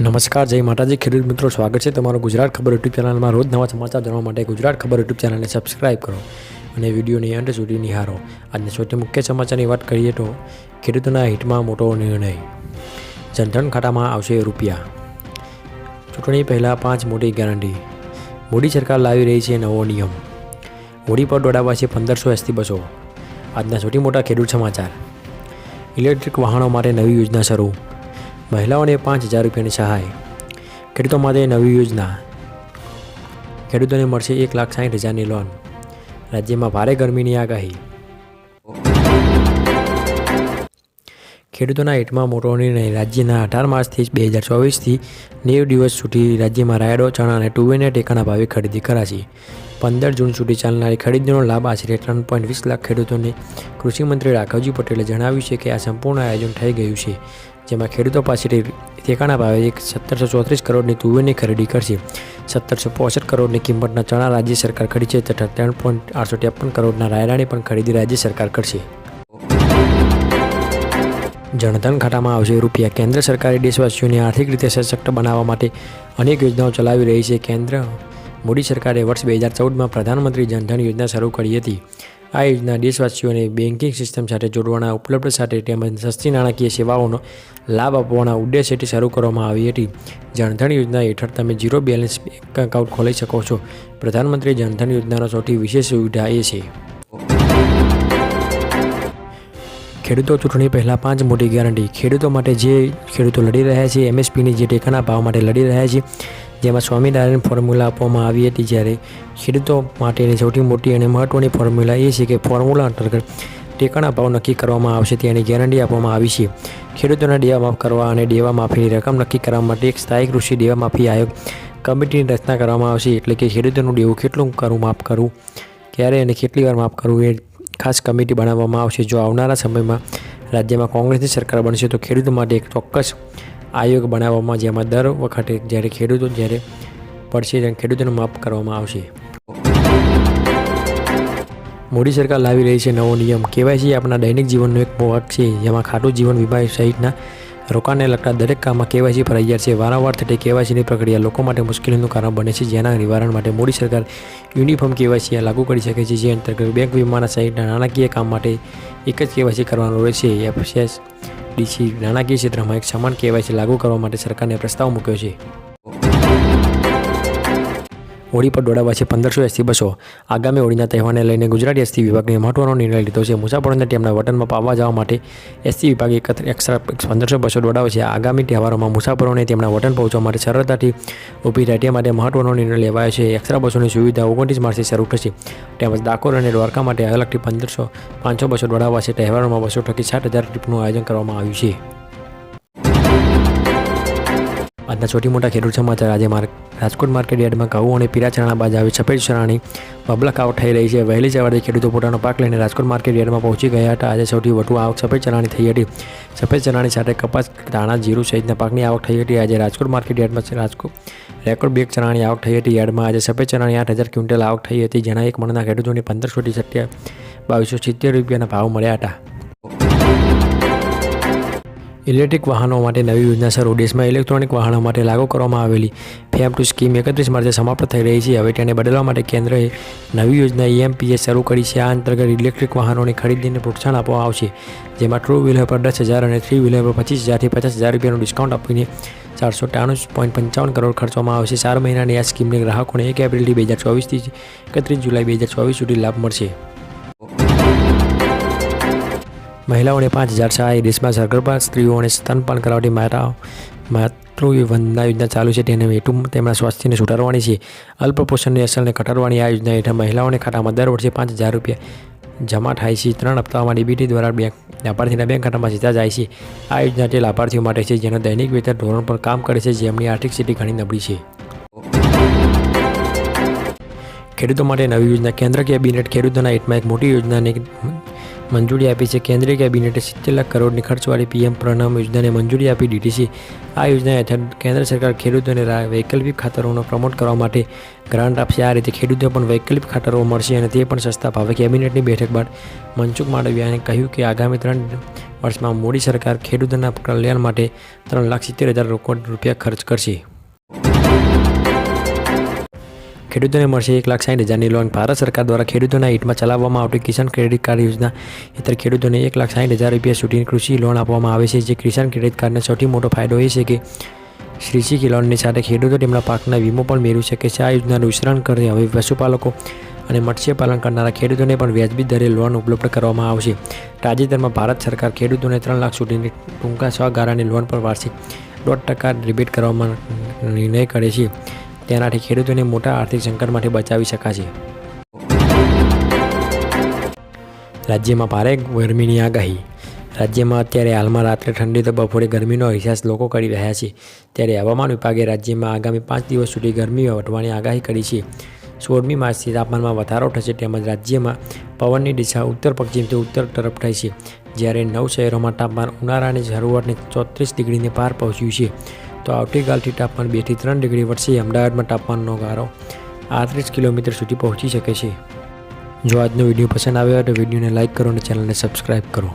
નમસ્કાર, જય માતાજી. ખેડૂત મિત્રો, સ્વાગત છે તમારું ગુજરાત ખબર યુટ્યુબ ચેનલમાં. રોજ નવા સમાચાર જાણવા માટે ગુજરાત ખબર યુટ્યુબ ચેનલને સબસ્ક્રાઇબ કરો અને વિડીયોની અંત સુધી નિહારો. આજના સૌથી મુખ્ય સમાચારની વાત કરીએ તો, ખેડૂતોના હિતમાં મોટો નિર્ણય. જનધન ખાતામાં આવશે રૂપિયા. ચૂંટણી પહેલાં પાંચ મોટી ગેરંટી. મોદી સરકાર લાવી રહી છે નવો નિયમ. હોડી પર દોડાવવા છે પંદરસો એસટી બસો. આજના સૌથી મોટા ખેડૂત સમાચાર. ઇલેક્ટ્રિક વાહનો માટે નવી યોજના શરૂ. મહિલાઓને પાંચ હજાર રૂપિયાની સહાય. ખેડૂતો માટે નવી યોજના. ખેડૂતોને મળશે એક લાખ સાઠ હજારની લોન. રાજ્યમાં ભારે ગરમીની આગાહી. ખેડૂતોના હિતમાં મોટો નિર્ણય રાજ્યના અઢાર માર્ચથી બે હજાર ચોવીસથી નેવ દિવસ સુધી રાજ્યમાં રાયડો, ચણા અને ટુવેના ટેકાના ભાવે ખરીદી કરાશે. પંદર જૂન સુધી ચાલનારી ખરીદીનો લાભ આશરે ત્રણ પોઈન્ટ વીસ લાખ ખેડૂતોને કૃષિમંત્રી રાઘવજી પટેલે જણાવ્યું છે કે આ સંપૂર્ણ આયોજન થઈ ગયું છે. જેમાં ખેડૂતો પાસેથી ઠેકાણા ભાવે એક સત્તરસો ચોત્રીસ કરોડની તુવેરની ખરીદી કરશે. સત્તરસો પોસઠ કરોડની કિંમતના ચણા રાજ્ય સરકાર ખરીદશે તથા ત્રણ પોઈન્ટ આઠસો ત્રેપન કરોડના રાયડાની પણ ખરીદી રાજ્ય સરકાર કરશે. જનધન ખાતામાં આવશે રૂપિયા. કેન્દ્ર સરકારે દેશવાસીઓને આર્થિક રીતે સશક્ત બનાવવા માટે અનેક યોજનાઓ ચલાવી રહી છે. કેન્દ્ર, મોદી સરકારે વર્ષ બે હજાર ચૌદમાં પ્રધાનમંત્રી જનધન યોજના શરૂ કરી હતી. આ યોજના દેશવાસીઓને બેન્કિંગ સિસ્ટમ સાથે જોડવાના ઉપલબ્ધ સાથે તેમજ સસ્તી નાણાકીય સેવાઓનો લાભ આપવાના ઉદ્દેશ્યથી શરૂ કરવામાં આવી હતી. જનધન યોજના હેઠળ તમે ઝીરો બેલેન્સ બેંક એકાઉન્ટ ખોલી શકો છો. પ્રધાનમંત્રી જનધન યોજનાનો સૌથી વિશેષ સુવિધા એ છે. ખેડૂતો ચૂંટણી પહેલાં પાંચ મોટી ગેરંટી. ખેડૂતો માટે જે ખેડૂતો લડી રહ્યા છે, એમએસપીની જે ટેકાના ભાવ માટે લડી રહ્યા છે, જેમાં સ્વામિનારાયણ ફોર્મ્યુલા આપવામાં આવી હતી જ્યારે ખેડૂતો માટેની સૌથી મોટી અને મહત્ત્વની ફોર્મ્યુલા એ છે કે ફોર્મ્યુલા અંતર્ગત ટેકાના ભાવ નક્કી કરવામાં આવશે તેની ગેરંટી આપવામાં આવી છે. ખેડૂતોને દેવા માફ કરવા અને દેવા માફીની રકમ નક્કી કરવા માટે એક સ્થાયી કૃષિ દેવા માફી આયોગ કમિટીની રચના કરવામાં આવશે, એટલે કે ખેડૂતોનું દેવું કેટલું કરવું માફ કરવું ક્યારે અને કેટલી વાર માફ કરવું એ ખાસ કમિટી બનાવવામાં આવશે. જો આવનારા સમયમાં રાજ્યમાં કોંગ્રેસની સરકાર બનશે, તો ખેડૂતો માટે એક ચોક્કસ આયોગ બનાવવામાં જેમાં દર વખતે જ્યારે ખેડૂતો જ્યારે પડશે, ત્યારે ખેડૂતોને માફ કરવામાં આવશે. મોદી સરકાર લાવી રહી છે નવો નિયમ. કેવાયસી આપણા દૈનિક જીવનનો એક ભાગ છે, જેમાં ખાટું જીવન વીમા સહિતના રોકાણને લગતા દરેક કામમાં કેવાયસી ફરજિયાત છે. વારંવાર થતી કેવાયસીની પ્રક્રિયા લોકો માટે મુશ્કેલીનું કારણ બને છે. જેના નિવારણ માટે મોદી સરકાર યુનિફોર્મ કેવાયસી લાગુ કરી શકે છે. જે અંતર્ગત બેંક વીમાના સહિતના નાણાકીય કામ માટે એક જ કેવાયસી કરવાનું રહેશે એફસીએસ ડીસી નાણાકીય ક્ષેત્રમાં એક સમાન કેવાયસી લાગુ કરવા માટે સરકારને પ્રસ્તાવ મૂક્યો છે. હોળી પર દોડાવવા છે પંદરસો એસટી બસો. આગામી હોળીના તહેવારને લઈને ગુજરાત એસટી વિભાગને મહત્વનો નિર્ણય લીધો છે. મુસાફરોને તેમના વતનમાં પાવા જવા માટે એસટી વિભાગે એકત્ર એક્સ્ટ્રા પંદરસો બસો દોડાવે છે. આગામી તહેવારોમાં મુસાફરોને તેમના વતન પહોંચવા માટે સરળતાથી ઊભી રહે તે માટે મહત્વનો નિર્ણય લેવાયો છે. એક્સ્ટ્રા બસોની સુવિધા ઓગણત્રીસ માર્ચથી શરૂ થશે. તેમજ ડાકોર અને દ્વારકા માટે અલગથી પંદરસો પાંચસો બસો દોડાવવા છે. તહેવારોમાં બસો ટકી સાત હજાર ટ્રીપનું આયોજન કરવામાં આવ્યું છે. આજના સૌથી મોટા ખેડૂત સમાચાર. આજે માર્ક રાજકોટ માર્કેટ યાર્ડમાં ઘઉં અને પીરા ચણા બાદ આવી સફેદ ચણાની બબલક આવક થઈ રહી છે. વહેલી સવારે ખેડૂતો પોતાનો પાક લઈને રાજકોટ માર્કેટ યાર્ડમાં પહોંચી ગયા હતા. આજે સૌથી વધુ આવક સફેદ ચણાની થઈ હતી. સફેદ ચણાની સાથે કપાસ, ધાણા, જીરું સહિતના પાકની આવક થઈ હતી. આજે રાજકોટ માર્કેટ યાર્ડમાં રાજકોટ રેકોર્ડ બેગ ચણાની આવક થઈ હતી. યાર્ડમાં આજે સફેદ ચણાની આઠ હજાર ક્વિન્ટલ આવક થઈ હતી, જેના એક મણના ખેડૂતોને પંદરસોથી સત્યા બાવીસો સિત્તેર રૂપિયાના ભાવ મળ્યા હતા. ઇલેક્ટ્રિક વાહનો માટે નવી યોજના શરૂ. દેશમાં ઇલેક્ટ્રોનિક વાહનો માટે લાગુ કરવામાં આવેલી ફેમ ટુ સ્કીમ એકત્રીસ માર્ચે સમાપ્ત થઈ રહી છે. હવે તેને બદલવા માટે કેન્દ્રએ નવી યોજના ઈએમપીએ શરૂ કરી છે. આ અંતર્ગત ઇલેક્ટ્રિક વાહનોની ખરીદીને પ્રોત્સાહન આપવામાં આવશે, જેમાં ટ્રુ વ્હીલર પર દસ હજાર અને થ્રી વ્હીલર પર પચીસ હજારથી પચાસ હજાર રૂપિયાનું ડિસ્કાઉન્ટ આપીને ચારસો ત્રાણું પોઈન્ટ પંચાવન કરોડ ખર્ચવામાં આવશે. ચાર મહિનાની આ સ્કીમને ગ્રાહકોને એક એપ્રિલથી બે હજાર ચોવીસથી એકત્રીસ જુલાઈ બે હજાર ચોવીસ સુધી લાભ મળશે. મહિલાઓને પાંચ હજાર સહાય દેશમાં સગર્ભા સ્ત્રીઓને સ્તનપાન કરાવતી માતાઓ માતૃવંદના યોજના ચાલુ છે. તેને હેતુ તેમના સ્વાસ્થ્યને સુધારવાની છે. અલ્પપોષણની અસરને ઘટાડવાની આ યોજના હેઠળ મહિલાઓને ખાતામાં દર વર્ષે પાંચ હજાર રૂપિયા જમા થાય છે. ત્રણ હપ્તામાં ડીબીટી દ્વારા બેંક, લાભાર્થીના બેંક ખાતામાં સીધા જાય છે. આ યોજના તે લાભાર્થીઓ માટે છે જેનો દૈનિક વેતન ધોરણ પર કામ કરે છે. જેમની આર્થિક સ્થિતિ ઘણી નબળી છે. ખેડૂતો માટે નવી યોજના, કેન્દ્ર કેબિનેટ ખેડૂતોના હિતમાં એક મોટી યોજનાને મંજૂરી આપી છે. કેન્દ્રીય કેબિનેટે સિત્તેર લાખ કરોડની ખર્ચવાળી પીએમ પ્રણમ યોજનાને મંજૂરી આપી દીધી છે. આ યોજના હેઠળ કેન્દ્ર સરકાર ખેડૂતોને વૈકલ્પિક ખાતરોનો પ્રમોટ કરવા માટે ગ્રાન્ટ આપશે. આ રીતે ખેડૂતોને પણ વૈકલ્પિક ખાતરો મળશે અને તે પણ સસ્તા ભાવે. કેબિનેટની બેઠક બાદ મનસુખ માંડવિયાએ કહ્યું કે આગામી ત્રણ વર્ષમાં મોદી સરકાર ખેડૂતોના કલ્યાણ માટે ત્રણ લાખ સિત્તેર હજાર કરોડ રૂપિયા ખર્ચ કરશે. ખેડૂતોને મળશે એક લાખ સાઠ હજારની લોન ભારત સરકાર દ્વારા ખેડૂતોના હિતમાં ચલાવવામાં આવતી કિસાન ક્રેડિટ કાર્ડ યોજના હેઠળ ખેડૂતોને એક લાખ સાઠ હજાર રૂપિયા સુધીની કૃષિ લોન આપવામાં આવે છે, જે કિસાન ક્રેડિટ કાર્ડનો સૌથી મોટો ફાયદો એ છે કે કૃષિ લોનની સાથે ખેડૂતો તેમના પાકના વીમો પણ મેળવી શકે છે. આ યોજનાનું વિસ્તરણ કરી હવે પશુપાલકો અને મત્સ્યપાલન કરનારા ખેડૂતોને પણ વ્યાજબી દરે લોન ઉપલબ્ધ કરવામાં આવશે. તાજેતરમાં ભારત સરકાર ખેડૂતોને ત્રણ લાખ સુધીની ટૂંકા છ ગાળાની લોન પર વાર્ષિક દોઢ ટકા રિબેટ કરવામાં નિર્ણય કરે છે. તેનાથી ખેડૂતોને મોટા આર્થિક સંકટમાંથી બચાવી શકાશે. રાજ્યમાં ભારે ગરમીની આગાહી. રાજ્યમાં અત્યારે હાલમાં રાત્રે ઠંડી તો બપોરે ગરમીનો અહેસાસ લોકો કરી રહ્યા છે. ત્યારે હવામાન વિભાગે રાજ્યમાં આગામી પાંચ દિવસ સુધી ગરમી વધવાની આગાહી કરી છે. સોળમી માર્ચથી તાપમાનમાં વધારો થશે તેમજ રાજ્યમાં પવનની દિશા ઉત્તર પશ્ચિમથી ઉત્તર તરફ થાય છે. જ્યારે નવ શહેરોમાં તાપમાન ઉનાળાની શરૂઆતની ચોત્રીસ ડિગ્રીને પાર પહોંચ્યું છે. તો આવતીકાલથી તાપમાન બેથી ત્રણ ડિગ્રી વધશે અમદાવાદમાં તાપમાનનો ગારો આત્રીસ કિલોમીટર સુધી પહોંચી શકે છે. જો આજનો વીડિયો પસંદ આવ્યો હોય તો વિડીયોને લાઇક કરો અને ચેનલને સબસ્ક્રાઈબ કરો.